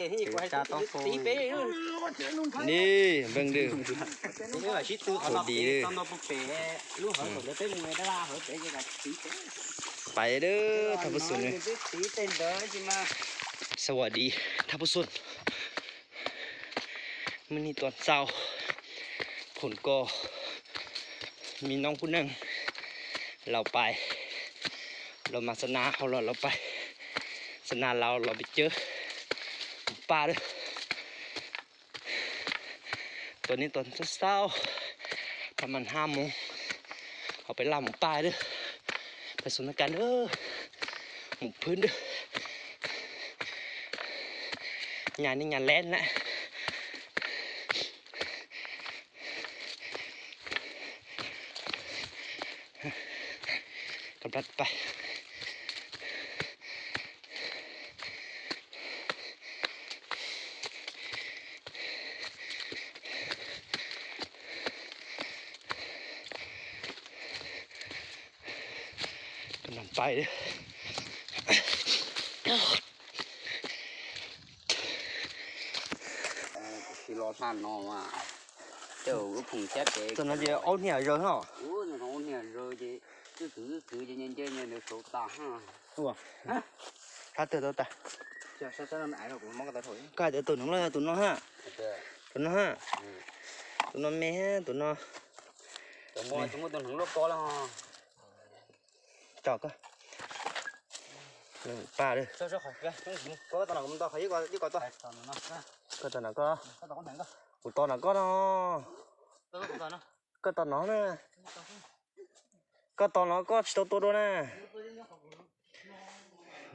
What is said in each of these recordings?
นี่เบิ่งดูนี่ว่าชิดตื้อเขาดีเลยตอนเราปุ๊บเป้ลูกเขาผมจะเต้นมวยได้ละเขาเต้นยังไงตีเป้ไปเด้อท่านผู้ชมเลยตีเต้นเด้อใช่ไหมสวัสดีท่านผู้ชมมื้อนี้ตอนเช้าผลก็มีน้องผู้หนึงเราไป เรามาสนาเขาเราเราไป สนาเราเราไปเจอ ป้าด้อตอนนี้ตอนเช้าประมาณห้าโมงเขาไปล่าหมูป่าด้อไปสนกันเด้อหมูพื้นด้องานนี้งานแล่นนะกำลังไป กำลังไปเด้อ thì lo than nó mà chờ cái phùng chết để ตอนนั้นเดี๋ยวเอาเนี่ยเยอะเหรอ ủa nó không nè rồi chứ cứ cứ cứ cho nhân chơi nên được số ta ha ถ้าเติร์ตัวแต่ sao sao sao nó ải rồi cũng mong cái ta thổi ก็เดี๋ยวตัวน้องเลยตัวน้องฮะตัวน้องฮะตัวน้องแม่ฮะตัวน้อง tụi mua chúng tôi hứng lúc có là จอกก็เรื่องป้าเลย sao sao khỏi cái có cái tao nào cũng tao thấy qua chứ coi tao tao nó ก็ตอนนั้นก็ có tao có thằng đó อุยตอนนั้นก็เนาะ tao có tao nó ก็ตอนน้องนะก็ตอนน้องก็ ชิโตโตโดนะ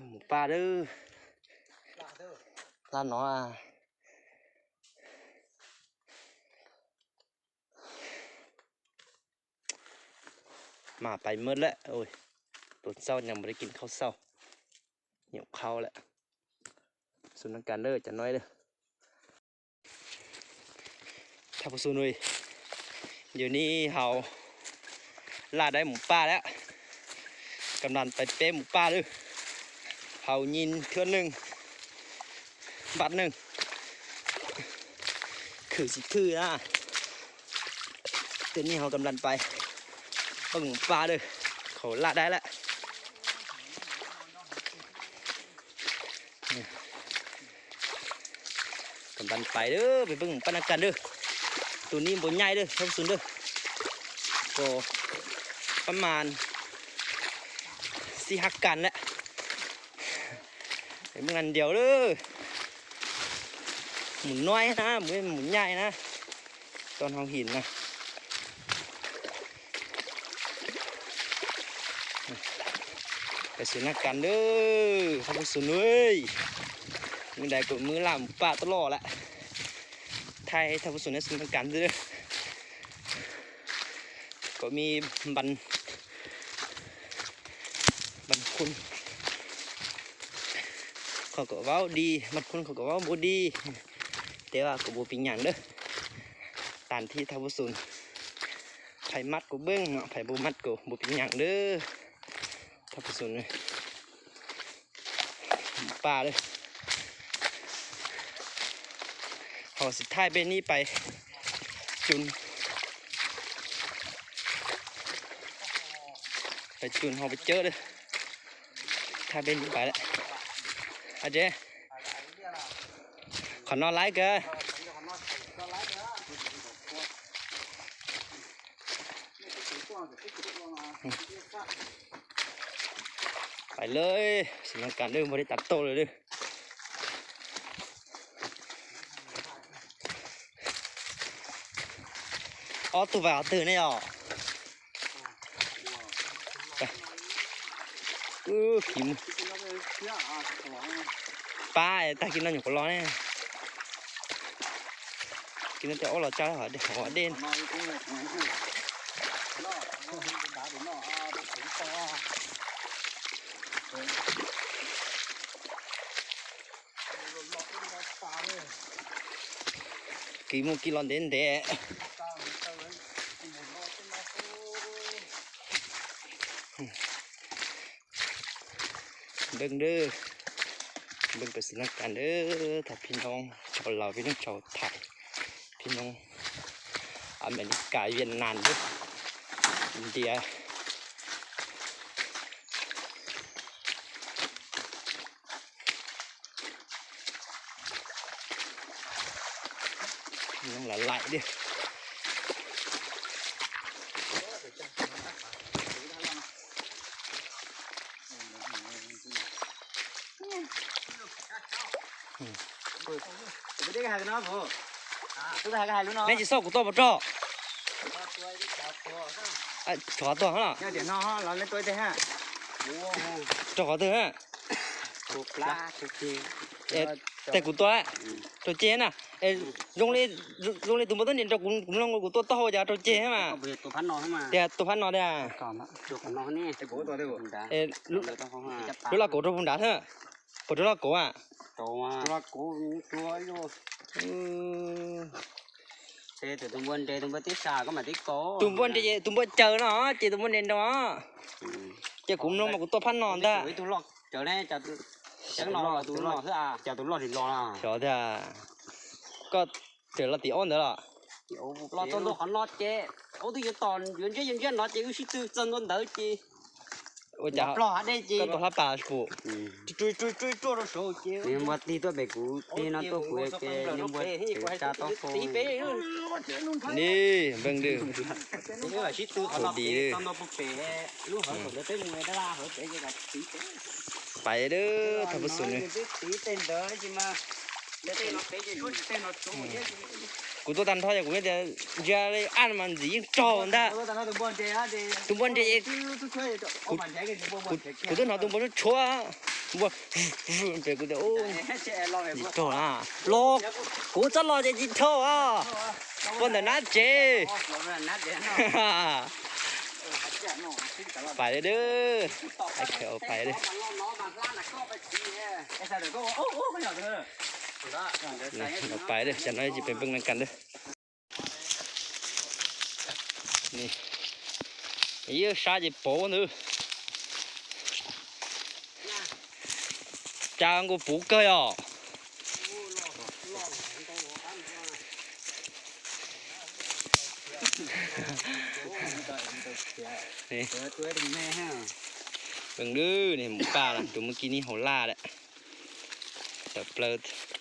หมูป่าเด้อร้านน้องอะมาไปมืดแล้วโอ้ยตอนเช้ายังไม่ได้กินข้าวเช้าเหี่ยวข้าวแล้วสุนัขการเด้อจะน้อยเด้อถ้าผู้สูนุยเดี๋ยวนี้เขาล่าได้หมูป่าแล้วกำลังไปเป้หมูป่าเลยเขายินเทือนหนึ่งบัดหนึ่งคือสิคือนะเดี๋ยวนี้เขากำลังไปเบิ่งหมูป่าเลยเขาล่าได้แล้ว กำลังไปเด้อไปเบิ่งปนักกันเด้อตัวนี้บนใหญ่เด้อท่านผู้ชมเด้อก็ประมาณสี่หักกันแหละเป็นเงินเดียวเด้อหมุนน้อยนะหมุนหมุนใหญ่นะ ตอนเราหินนะไปสียนักกันเด้อท่านผู้ชมเอ้ย มือใดกดมือล่ามป้าตลอดละไทยท่านผู้ชมได้สนกันด้วยก็มีบัน บันคุณเขาก็ว้าดีบันคุณเขาก็ว้าบ่ดีแต่ว่าก็บ่เป็นหยังเด้อตามที่ท่านผู้ชมไผ่มัดก็เบิ่งเนาะไผบ่มัดก็บ่เป็นหยังเด้อท่านผู้ชมเลยป่าเลย เขาสุดท้ายเป็นนี่ไปจุน ไปจุนเขาไปเจอเลยถ้าเป็นนี่ไปแล้วอาเจขอนอนไลฟ์เกนไปเลยสนักการเรื่องบริตัดโตเลยด้วย Ó tụ vào từ này à Ừ, kiếm ba ta kiếm nó nhổ lo này, kiếm nó cho là cho họ để họ đen. Kiếm một kilo đến để đừng đưa เบิ่งไปสถานการเด้อถ้าพี่น้องชาวลาวพี่น้องชาวไทยพี่น้องอเมริกาเวียดนามเด้ออินเดียพี่น้องหลายๆเด้อ ไปได้กั นนะพ่อตัวถ่ายกันรู้เนาะนี่จะซ่อกูตัวบ่จ้ออะจอตัวเหรอเดี๋ยวน้องเราเล่นตัวได้ฮะจอตัวฮะถูกปลาถูกจริงเอ๊ะแต่กูตัวตัวเจน่ะเอ๊ะลงเลยลงเลยตัวบ่ต้องเรียนจอกูกูลงกูตัวโตจ้ะตัวเจให้มาเบียดตัวพันนอนให้มาแต่ตัวพันนอได้อะก่อนละจุกนอนนี่ไอ้โก้ตัวเดียวเอ๊ะรู้เรากูตัวพุ่งดาเถอะกูตัวละกูอะโตมากูตัวอยู่อืมเตะตัวบนเตะตัวบนที่สาก็มาที่โกตุ้มบนเจตุ้มบนเจอเนาะเจตุ้มบนเรียนเนาะเจกูลงมากูตัวพันนอนได้ตัวหลอกเจอแน่จับจับนอนตัวหลอกคืออะจับตัวหลอกถึงรอละจอได้ก็เจอละตีอ้อนเด้อล่ะรอตัวหลอกเขารอเจ๊เขาตัวยืนตอนยืนเจ๊ยืนเจ๊รอเจ๊ก็ชิตัวจันนเด้อเจ๊ 我家 ปลอดได้เจ๊ ก็ตัวละ八十步，追追追捉着手接。 นี่ว่าตีตัวเบกูตีนั่นตัวคุยเจ๊นี่ว่าจ้าต้องโฟ ตีไปเลย นี่เบิ่งดู นี่ก็ชิตัวเขาตีตอนตัวปุ๊บเป๋ลูกเขาตัวเต้มวยได้ละเขาเจ๊ก็ตี ไปเด้อท่านผู้ชมเลย กูตัวตันทอยกูเนี่ยจะเลยอ่านมันจีจอนะตุ้มบอลเจกูตัวหนอตุ้มบอลชัวตุ้มบอลเปกูเดี๋ยวโอ้จีจอนะรอกูจะรอจะจีจออ่ะบอลเดี๋ยวนัดเจไปเลยเด้อไอ้เขียวไปเลย เราไปเด้อจะน้อยจะเป็นเบิ่นกันเด้อนี่เยอะชาจะโปนึจางกูปูเกยอ่นี่ตัวดึงแม่ฮะเบิ่งดื้อนี่หมูป่าล่ะตัวเมื่อกี้นี่หัวล่าแหละแต่เปลือ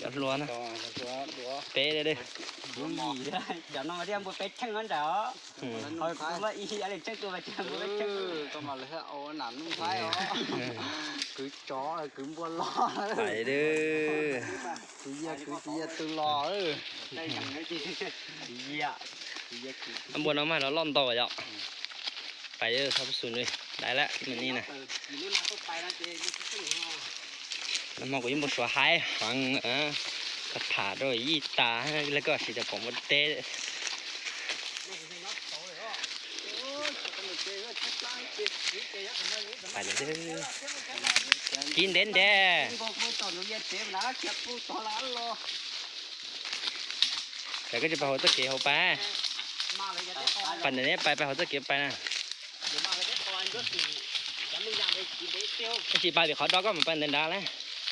มบัวติดเจอโตเป็นน้องตัวหมูอันนี้เชี่ยตัวด่าตัวเจเตะตาแกจะนึกตะการละการกันเราไปได้คือก็กูกูไทยนะอย่าลัวนะตัวตัวตัวเป๊ะเลยเด้อดูหยีได้เดี๋ยวน้องเรียกบุเป็ดช่างกันเด้ออืมเฮ้ยกูว่าอีอะไรช่างตัวไปช่างบุเป็ดช่างก็มาเลยเอาหนามนุ่งไฟอ๋อคือจอคือบัวล้อไปเด้อคือเยี่ยคือเยี่ยตัวล้อเออได้ยังไงจีเยี่ยเยี่ยคืออันบนเอามาแล้วล่อนต่อจ้ะไปเด้อครับสุดเลยได้แล้วมันนี่นะ อยู่นี่มาต้องไปนะเจ๊ยี่สิบสี่ห้อน้ำมันก็ยังบ่สวยหายฟังเออกระถาด้วยยี่ตาแล้วก็สิจะผมว่าเตะนี่คือน็อตโตเลยอ๋อโอ้ยต้องเจ๊ก็ชัดล่างเจ๊เจ๊ยักษ์มันนี่ไปเด้อกินเด่นแด้อกกูต่อหนูเด้อแต่ก็จะไปหัวตะเกียบเขาไปปั่นเดี๋ยวนี้ไปไปหัวตะเกียบไปนะเดี๋ยวมาเลยจะก่อนก็สี่จะไม่ยามไปกินได้เตี้ยวไอ้สิไปเดี๋ยวเขาดอกก็มันเดินดาม่เนี่ยจะไปพนเลยเจ๊ไปที่โต๊ะเนี่ยก็ว่าแต่ว่าเป็นเยี่ยเจ๊ก็คือนัดตัวไปเลยเด้อท่านเดินได้ดูตาแล้ว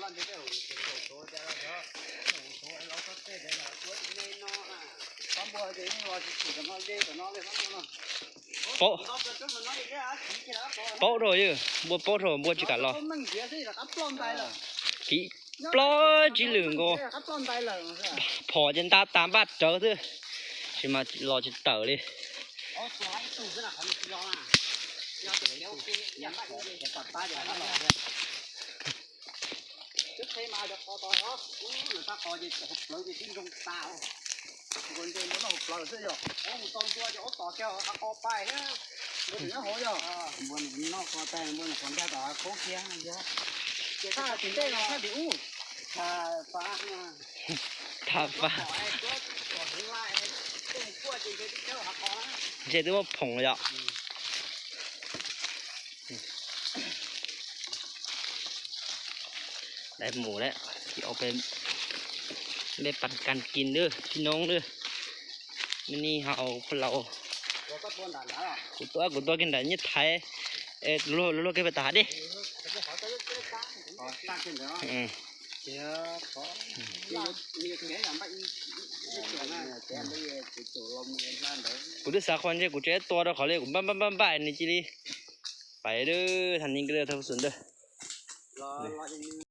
lần thì cái hủ tiền hủ tối ra đó hủ tối nó có thế đấy là quên nên nó à con bùa thì nó rồi chỉ cần nó dê của nó thì nó bộ bộ rồi chứ. Mua bộ rồi, mua chỉ cả lò. Kỹ lo chỉ lượng cô. Bỏ trên ta, tám bát trở thôi chỉ mà lò chỉ tở đi. Để tạt tay mà được kho to đó người ta kho gì hộp lợn gì tin trong tàu còn trên đó là hộp lợn thế rồi ó một con tua cho tỏ keo nó kho bay á Bữa nó hổ rồi. Bữa nó có tay, bữa nó còn ra đó, cố kia này chứ. Cái ta thì đây là bị u. Thà phá mà. ถ้าฟ้า Hỏi có có hướng lại. Cũng qua thì cái chỗ học có. เจ๊ตัวว่าผงเลยอะ ได้หมูแล้วที่เอาไปไปปั่นกันกินเด้อพี่น้องเด้อมื้อนี้เราคนเรา Có có tuôn đàn đó. กูตัวกูตัวกินได้ยี่ไทยเอ๊ะโลโลเก็บไปตาดิอืม Kia có. Như như cái làm bệnh. Cái này cái này cái chỗ lông cái lan đấy. กูดูสาควันเจ้กูเจ๊ตัวเราขอเลยกูบ้าบ้าบ้าบ้านี่จีดีไปเด้อทันนี้ก็เด้อทันสุนเด้อ